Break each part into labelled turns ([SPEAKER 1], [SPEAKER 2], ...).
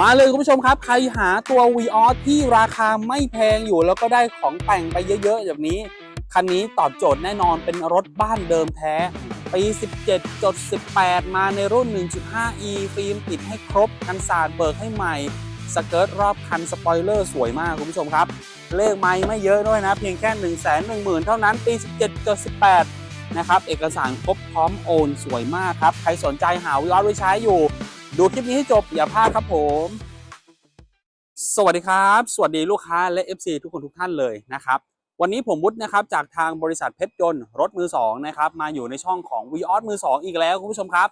[SPEAKER 1] มาเลยคุณผู้ชมครับ ใครหาตัว v ีออที่ราคาไม่แพงอยู่ แล้วก็ได้ของแต่งไปเยอะๆแบบนี้ คันนี้ตอบโจทย์แน่นอนเป็นรถบ้านเดิมแท้ปี 17.18 มาในรุ่น 1.5e ฟิล์มติดให้ครบกันสาดเบิกให้ใหม่ สเกิร์ตรอบคันสปอยเลอร์สวยมากคุณผู้ชมครับ เลขไม้ไม่เยอะด้วยนะ เพียงแค่ 1 1 0 0 0 0 เท่านั้น ปี 17.18นะครับ เอกสารครบพร้อมโอนสวยมากครับ ใครสนใจหาวิออสไว้ใช้อยู่ ดูคลิปนี้ให้จบอย่าพลาดครับผม สวัสดีครับ สวัสดีลูกค้าและ FC ทุกคนทุกท่านเลยนะครับ วันนี้ผมวุฒินะครับจากทางบริษัทเพชรยนต์รถมือสองนะครับมาอยู่ในช่องของ v ีออสมือสองอีกแล้วคุณผู้ชมครับ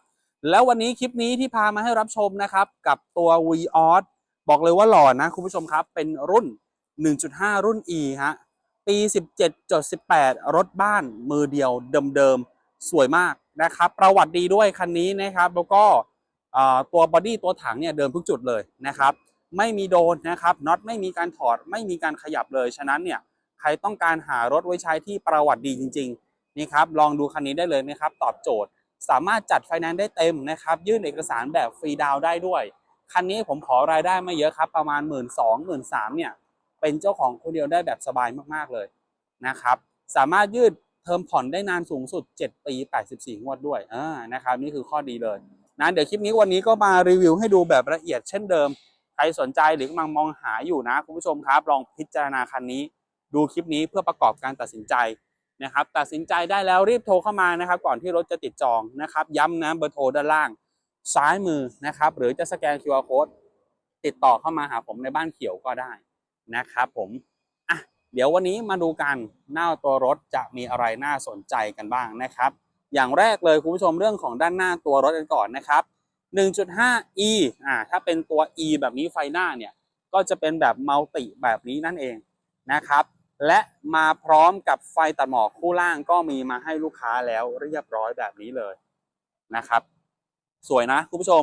[SPEAKER 1] แล้ววันนี้คลิปนี้ที่พามาให้รับชมนะครับ กับตัว v ีออสบอกเลยว่าหล่อนะคุณผู้ชมครับเป็นรุ่น 1.5 รุ่น E ฮะปี 17.18 รถบ้านมือเดียวเดิมๆสวยมากนะครับ ประวัติดีด้วยคันนี้นะครับแล้วก็ ตัวบอดี้ตัวถังเนี่ยเดิมทุกจุดเลยนะครับไม่มีโดนนะครับน็อตไม่มีการถอดไม่มีการขยับเลยฉะนั้นเนี่ยใครต้องการหารถไว้ใช้ที่ประวัติดีจริงๆนี่ครับลองดูคันนี้ได้เลยนะครับตอบโจทย์สามารถจัดไฟแนนซ์ได้เต็มนะครับยื่นเอกสารแบบฟรีดาวได้ด้วยคันนี้ผมขอรายได้ไม่เยอะครับประมาณ 1 2 0 0 0 1 3 0 0 0เนี่ยเป็นเจ้าของคนเดียวได้แบบสบายมากๆเลยนะครับสามารถยืดเทอมผ่อนได้นานสูงสุด 7 ปี 84 งวดด้วยอ่านะครับนี่คือข้อดีเลย นะเดี๋ยวคลิปนี้วันนี้ก็มารีวิวให้ดูแบบละเอียดเช่นเดิม ใครสนใจหรือกำลังมองหาอยู่นะคุณผู้ชมครับ ลองพิจารณาคันนี้ ดูคลิปนี้เพื่อประกอบการตัดสินใจนะครับตัดสินใจได้แล้วรีบโทรเข้ามานะครับ ก่อนที่รถจะติดจองนะครับ ย้ำนะเบอร์โทรด้านล่างซ้ายมือนะครับ หรือจะสแกน QR code ติดต่อเข้ามาหาผมในบ้านเขียวก็ได้นะครับผมอะเดี๋ยววันนี้มาดูกันหน้าตัวรถจะมีอะไรน่าสนใจกันบ้างนะครับ อย่างแรกเลยคุณผู้ชมเรื่องของด้านหน้าตัวรถกันก่อนนะครับ 1.5e อ่าถ้าเป็นตัว e แบบนี้ไฟหน้าเนี่ย ก็จะเป็นแบบมัลติแบบนี้นั่นเองนะครับ และมาพร้อมกับไฟตัดหมอกคู่ล่างก็มีมาให้ลูกค้าแล้วเรียบร้อยแบบนี้เลยนะครับ สวยนะคุณผู้ชม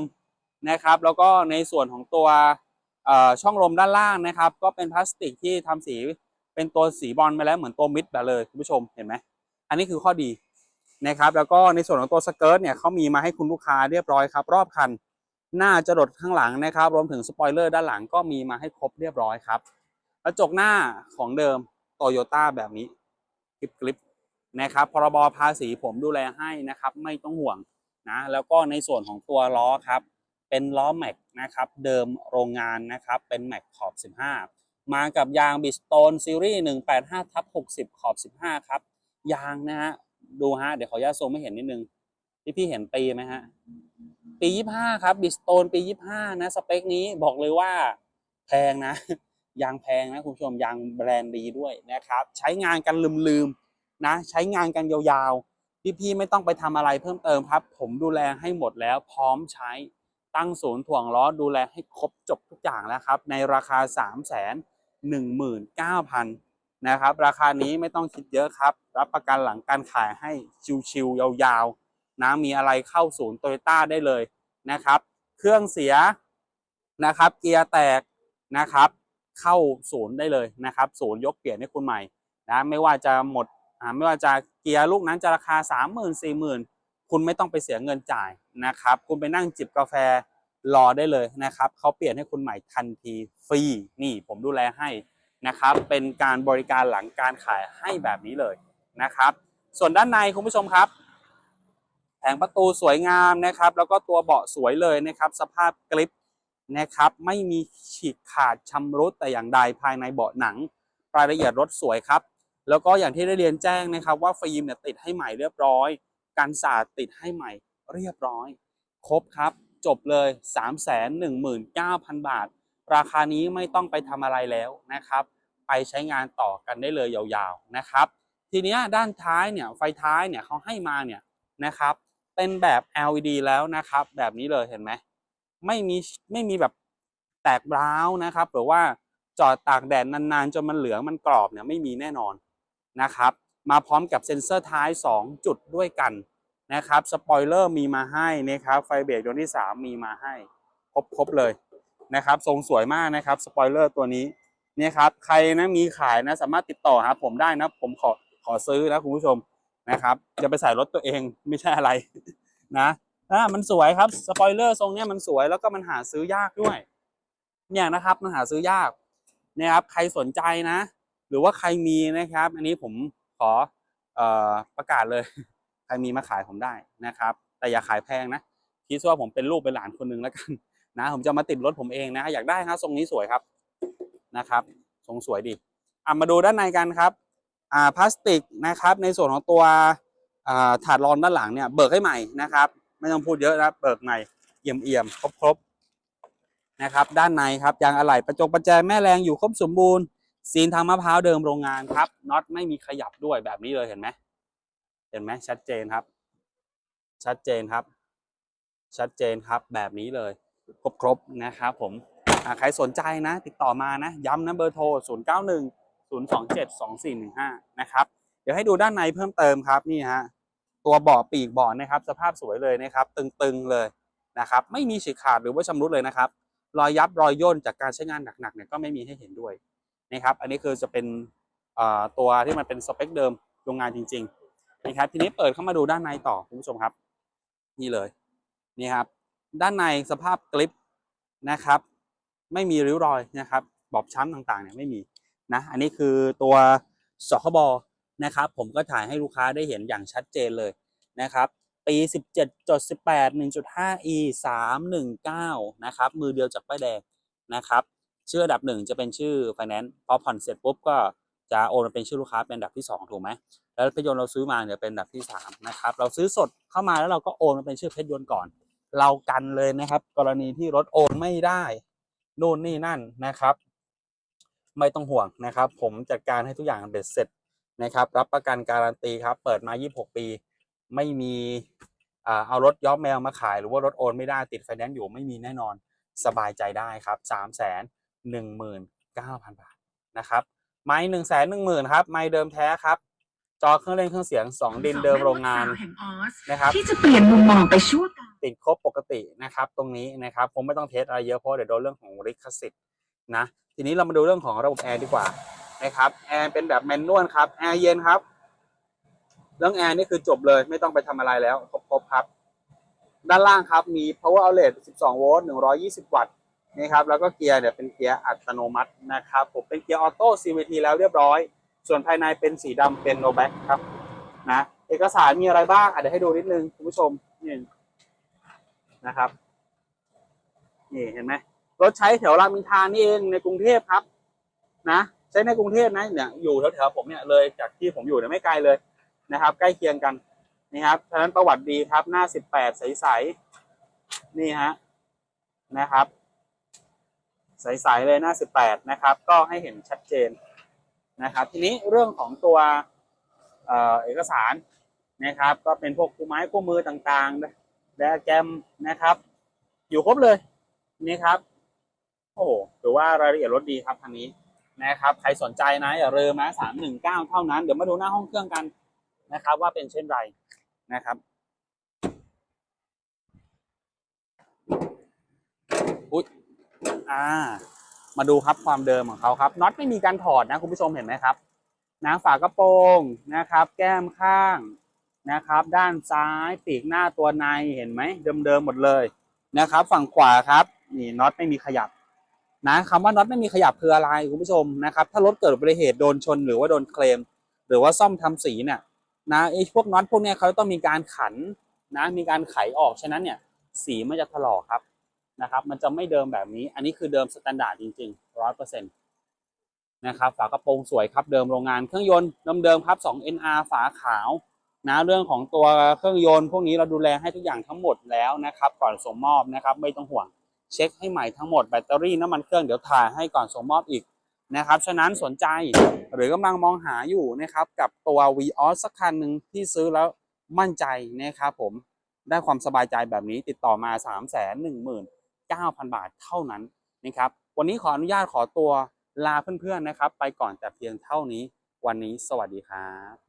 [SPEAKER 1] นะครับ แล้วก็ในส่วนของตัวช่องลมด้านล่างนะครับ ก็เป็นพลาสติกที่ทำสีเป็นตัวสีบอลไปแล้วเหมือนตัวมิดแบบเลยคุณผู้ชมเห็นไหมอันนี้คือข้อดี นะครับแล้วก็ในส่วนของตัวสเกิร์ตเนี่ยเขามีมาให้คุณลูกค้าเรียบร้อยครับรอบคันหน้าจรดข้างหลังนะครับ รวมถึงสปอยเลอร์ด้านหลังก็มีมาให้ครบเรียบร้อยครับกระจกหน้าของเดิมโตโยต้าแบบนี้กริบกริบนะครับพรบภาษีผมดูแลให้นะครับ ไม่ต้องห่วงนะแล้วก็ในส่วนของตัวล้อครับ เป็นล้อแม็กนะครับ เดิมโรงงานนะครับ เป็นแม็กขอบ 15 มากับยางบิสโตนซีรีส์185ทับ60 ขอบ 15 ครับ ยางนะฮะ ดูฮะ เดี๋ยวขออนุญาตซูมให้เห็นนิดนึง ที่พี่เห็นปีไหมฮะ ปี25ครับ บิสโตนปี25นะ สเปคนี้บอกเลยว่าแพงนะ ยางแพงนะ คุณผู้ชม ยางแบรนด์ดีด้วยนะครับ ใช้งานกันลืมๆนะ ใช้งานกันยาวๆ พี่ๆไม่ต้องไปทำอะไรเพิ่มเติมครับ ผมดูแลให้หมดแล้วพร้อมใช้ตั้งศูนย์ถ่วงล้อดูแลให้ครบจบทุกอย่างแล้วครับ ในราคา 3 1 9 0 0 0 นะครับ ราคานี้ไม่ต้องคิดเยอะครับ รับประกันหลังการขายให้ชิวๆยาวๆนะมีอะไรเข้าศูนย์โตโยต้าได้เลยนะครับ เครื่องเสียนะครับ เกียร์แตกนะครับ เข้าศูนย์ได้เลยนะครับ ศูนย์ยกเปลี่ยนให้คุณใหม่นะไม่ว่าจะหมดอ่าไม่ว่าจะเกียร์ลูกนั้นจะราคา 3 0 0 0 0 4 0 0 0 0 คุณไม่ต้องไปเสียเงินจ่ายนะครับ คุณไปนั่งจิบกาแฟรอได้เลยนะครับเขาเปลี่ยนให้คุณใหม่ทันทีฟรีนี่ผมดูแลให้ นะครับ เป็นการบริการหลังการขายให้แบบนี้เลยนะครับ ส่วนด้านในคุณผู้ชมครับ แผงประตูสวยงามนะครับ แล้วก็ตัวเบาะสวยเลยนะครับ สภาพกริปนะครับไม่มีฉีกขาดชำรุดแต่อย่างใดภายในเบาะหนัง รายละเอียดรถสวยครับ แล้วก็อย่างที่ได้เรียนแจ้งนะครับ ว่าฟิล์มเนี่ยติดให้ใหม่เรียบร้อยกันสาดติดให้ใหม่เรียบร้อย ครบครับ จบเลย 3 1 9 0 0 0 บาท ราคานี้ไม่ต้องไปทำอะไรแล้วนะครับ ไปใช้งานต่อกันได้เลยยาวๆนะครับ ทีนี้ด้านท้ายเนี่ยไฟท้ายเนี่ยเขาให้มาเนี่ยนะครับ เป็นแบบ LED แล้วนะครับ แบบนี้เลยเห็นไหมไม่มีไม่มีแบบแตกร้าวนะครับ หรือว่าจอดตากแดดนานๆจนมันเหลืองมันกรอบเนี่ยไม่มีแน่นอนนะครับ มาพร้อมกับเซ็นเซอร์ท้าย 2 จุดด้วยกันนะครับสปอยเลอร์มีมาให้นะครับไฟเบรกดวที่ 3 มีมาให้ครบๆเลยนะครับ ทรงสวยมากนะครับสปอยเลอร์ตัวนี้ เนี่ยครับใครนะมีขายนะสามารถติดต่อหาผมได้นะ ผมขอขอซื้อนะคุณผู้ชมนะครับจะไปใส่รถตัวเองไม่ใช่อะไรนะอ่ามันสวยครับสปอยเลอร์ทรงเนี้ยมันสวยแล้วก็มันหาซื้อยากด้วย เนี่ยนะครับมันหาซื้อยากนะครับใครสนใจนะ หรือว่าใครมีนะครับ อันนี้ผมขอเอ่อประกาศเลย ใครมีมาขายผมได้นะครับ แต่อย่าขายแพงนะคิดว่าผมเป็นลูกเป็นหลานคนหนึงแล้วกันนะ ผมจะมาติดรถผมเองนะ อยากได้ครับทรงนี้สวยครับ นะครับทรงสวยดีอะมาดูด้านในกันครับอ่าพลาสติกนะครับในส่วนของตัวอ่าถาดรองด้านหลังเนี่ยเบิกให้ใหม่นะครับ ไม่ต้องพูดเยอะนะเบิกใหม่เอี่ยมเอี่ยมครบครบนะครับด้านในครับยางอะไหล่ประจงประแจแม่แรงอยู่ครบสมบูรณ์ซีนทางมะพร้าวเดิมโรงงานครับน็อตไม่มีขยับด้วยแบบนี้เลยเห็นไหมเห็นไหมชัดเจนครับ ชัดเจนครับ ชัดเจนครับแบบนี้เลย ครบครบนะครับผม ใครสนใจนะ ติดต่อมานะ ย้ำนะเบอร์โทร 0 9 1 0 2 7 2 4 1 5 นะครับ เดี๋ยวให้ดูด้านในเพิ่มเติมครับนี่ฮะตัวเบาะปีกเบาะนะครับ สภาพสวยเลยนะครับ ตึงๆเลยนะครับ ไม่มีฉีกขาดหรือว่าชำรุดเลยนะครับ รอยยับรอยย่นจากการใช้งานหนักๆเนี่ยก็ไม่มีให้เห็นด้วยนะครับ อันนี้คือจะเป็นตัวที่มันเป็นสเปคเดิมโรงงานจริงๆนะครับทีนี้เปิดเข้ามาดูด้านในต่อคุณผู้ชมครับ นี่เลยนี่ครับ ด้านในสภาพกลิปนะครับ ไม่มีริ้วรอยนะครับบอบช้ำต่างๆเนี่ยไม่มีนะอันนี้คือตัวสคบนะครับ ผมก็ถ่ายให้ลูกค้าได้เห็นอย่างชัดเจนเลยนะครับ ปี 17.18 1.5e 319 นะครับ มือเดียวจากป้ายแดงนะครับ ชื่ออันดับหนึ่งจะเป็นชื่อ Finance พอผ่อนเสร็จปุ๊บก็จะโอนมาเป็นชื่อลูกค้าเป็นอันดับที่ 2 ถูกไหมแล้วเพชรยนต์เราซื้อมาเนี่ยเป็นอันดับที่3นะครับเราซื้อสดเข้ามาแล้วเราก็โอนมาเป็นชื่อเพชรยนต์ก่อน เรากันเลยนะครับ กรณีที่รถโอนไม่ได้ นู่นนี่นั่นนะครับ ไม่ต้องห่วงนะครับ ผมจัดการให้ทุกอย่างเบ็ดเสร็จนะครับ รับประกันการันตีครับ เปิดมา 26 ปี ไม่มีอ่าเอารถย้อมแมวมาขาย หรือว่ารถโอนไม่ได้ติดไฟแนนซ์อยู่ไม่มีแน่นอนสบายใจได้ครับ 3 1 9 0 0 0 บาทนะครับ ไม้หนึ่งแสนหนึ่งหมื่นครับ ไม้เดิมแท้ครับ จอเครื่องเล่นเครื่องเสียง2ดินเดิมโรงงาน
[SPEAKER 2] แห่งออส
[SPEAKER 1] นะครับ
[SPEAKER 2] ที่จะเปลี่ยนมุมมองไปชั่วกาล
[SPEAKER 1] ติดครบปกตินะครับ ตรงนี้นะครับผมไม่ต้องเทสอะไรเยอะเพราะเดี๋ยวโดนเรื่องของลิขสิทธิ์นะทีนี้เรามาดูเรื่องของระบบแอร์ดีกว่านะครับแอร์เป็นแบบแมนนวลครับแอร์เย็นครับ เรื่องแอร์นี่คือจบเลยไม่ต้องไปทำอะไรแล้วครบๆครับ ด้านล่างครับมี power outlet 12 โวลต์ 120 วัตต์นะครับแล้วก็เกียร์เนี่ยเป็นเกียร์อัตโนมัตินะครับผมเป็นเกียร์ออโต้ CVT แล้วเรียบร้อย ส่วนภายในเป็นสีดำเป็น no back ครับนะเอกสารมีอะไรบ้างอะเดี๋ยวให้ดูนิดนึงคุณผู้ชมนี่ นะครับ นี่เห็นไหมรถใช้แถวรามอินทรานี่เองในกรุงเทพครับ นะใช้ในกรุงเทพนะเนี่ยอยู่แถวๆผมเนี่ยเลยจากที่ผมอยู่เนี่ยไม่ไกลเลยนะครับ ใกล้เคียงกันนี่ครับฉะนั้นประวัติดีครับ หน้าสิบแปดใสๆนี่ฮะนะครับ ใสๆเลยหน้าสิบแปดนะครับ ก็ให้เห็นชัดเจนนะครับ ทีนี้เรื่องของตัวเออเอกสารนะครับ ก็เป็นพวกคู่ไม้คู่มือต่างๆ แดแกรมนะครับ อยู่ครบเลยนี่ครับ โอ้หถือว่ารายละเอียดรถดีครับทางนี้นะครับ ใครสนใจนะอย่าลืมนะสามหนึ่งเก้าเท่านั้นเดี๋ยวมาดูหน้าห้องเครื่องกันนะครับ ว่าเป็นเช่นไรนะครับอุ๊ยอ่า มาดูครับความเดิมของเขาครับน็อตไม่มีการถอดนะคุณผู้ชมเห็นไหมครับนะฝากระโปรงนะครับ แก้มข้าง นะครับ ด้านซ้ายปีกหน้าตัวในเห็นไหมเดิมๆหมดเลยนะครับ ฝั่งขวาครับนี่น็อตไม่มีขยับนะคำว่าน็อตไม่มีขยับคืออะไรคุณผู้ชมนะครับ ถ้ารถเกิดอุบัติเหตุโดนชนหรือว่าโดนเคลม หรือว่าซ่อมทำสีเนี่ยนะไอ้พวกน็อตพวกเนี้ยเขาต้องมีการขันนะมีการไขออกฉะนั้นเนี่ยสีมันจะถลอกครับนะครับ มันจะไม่เดิมแบบนี้ อันนี้คือเดิมสแตนดาร์ดจริงๆร้อยเปอร์เซ็นต์นะครับฝากระโปรงสวยครับเดิมโรงงานเครื่องยนต์เดิมๆครับ 2 NR ฝาขาว นะเรื่องของตัวเครื่องยนต์พวกนี้เราดูแลให้ทุกอย่างทั้งหมดแล้วนะครับก่อนส่งมอบนะครับไม่ต้องห่วงเช็คให้ใหม่ทั้งหมดแบตเตอรี่น้ำมันเครื่องเดี๋ยวถ่ายให้ก่อนส่งมอบอีกนะครับฉะนั้นสนใจหรือกำลังมองหาอยู่นะครับกับตัว v ีออสสักคันหนึ่งที่ซื้อแล้วมั่นใจนะครับผมได้ความสบายใจแบบนี้ติดต่อมา 3 1 9 0 0 0 บาทเท่านั้นนะครับวันนี้ขออนุญาตขอตัวลาเพื่อนๆนะครับ ไปก่อนแต่เพียงเท่านี้วันนี้สวัสดีครับ